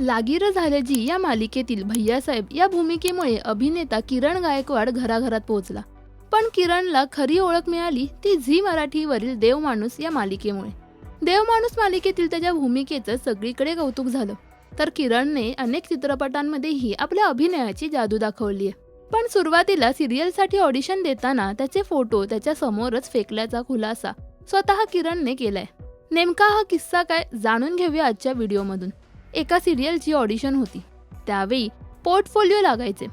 लागीर झाले जी या मालिकेतील भैयासाहेब या भूमिकेमुळे अभिनेता किरण गायकवाड घराघरात पोहोचला. पण किरणला खरी ओळख मिळाली ती झी मराठीवरील देवमाणूस या मालिकेमुळे. देवमाणूस मालिकेतील त्याच्या भूमिकेचं सगळीकडे कौतुक झालं. तर किरणने अनेक चित्रपटांमध्येही आपल्या अभिनयाची जादू दाखवली आहे पण सुरुवातीला सिरियलसाठी ऑडिशन देताना त्याचे फोटो त्याच्या समोरच फेकल्याचा खुलासा स्वतः किरणने केलाय. नेमका हा किस्सा काय जाणून घेऊया आजच्या व्हिडिओमधून. एका सिरियलची ऑडिशन होती. त्यावेळी पोर्टफोलिओ लागायचे.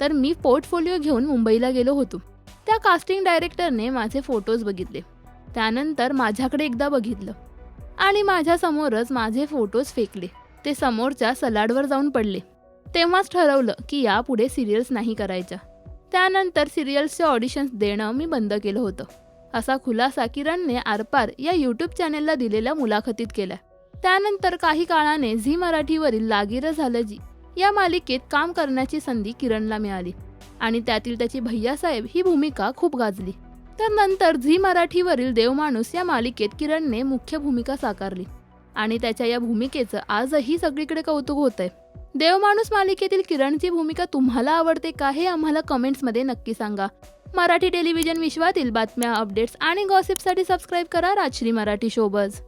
तर मी पोर्टफोलिओ घेऊन मुंबईला गेलो होतो. त्या कास्टिंग डायरेक्टरने माझे फोटोज बघितले. त्यानंतर माझ्याकडे एकदा बघितलं. आणि माझ्यासमोरच माझे फोटोज फेकले. ते समोरच्या सलाडवर जाऊन पडले. तेव्हाच ठरवलं की यापुढे सिरियल्स नाही करायच्या. त्यानंतर सिरियल्सचे ऑडिशन्स देणं मी बंद केलं होतं. असा खुलासा किरणने आरपार या यूट्यूब चॅनेलला दिलेल्या मुलाखतीत केला त्यानंतर काही काळाने झी मराठीवरील लागीर झालं जी. या मालिकेत काम करण्याची संधी किरणला मिळाली आणि त्यातील त्याची भैयासाहेब ही भूमिका खूप गाजली. तर नंतर झी मराठीवरील देवमाणूस या मालिकेत किरणने मुख्य भूमिका साकारली आणि त्याच्या या भूमिकेचं आजही सगळीकडे कौतुक होत आहे देवमाणूस मालिकेतील किरणची भूमिका तुम्हाला आवडते का हे आम्हाला कमेंट्समध्ये नक्की सांगा. मराठी टेलिव्हिजन विश्वातील बातम्या अपडेट्स आणि गॉसिपसाठी सबस्क्राईब करा राजश्री मराठी शोबज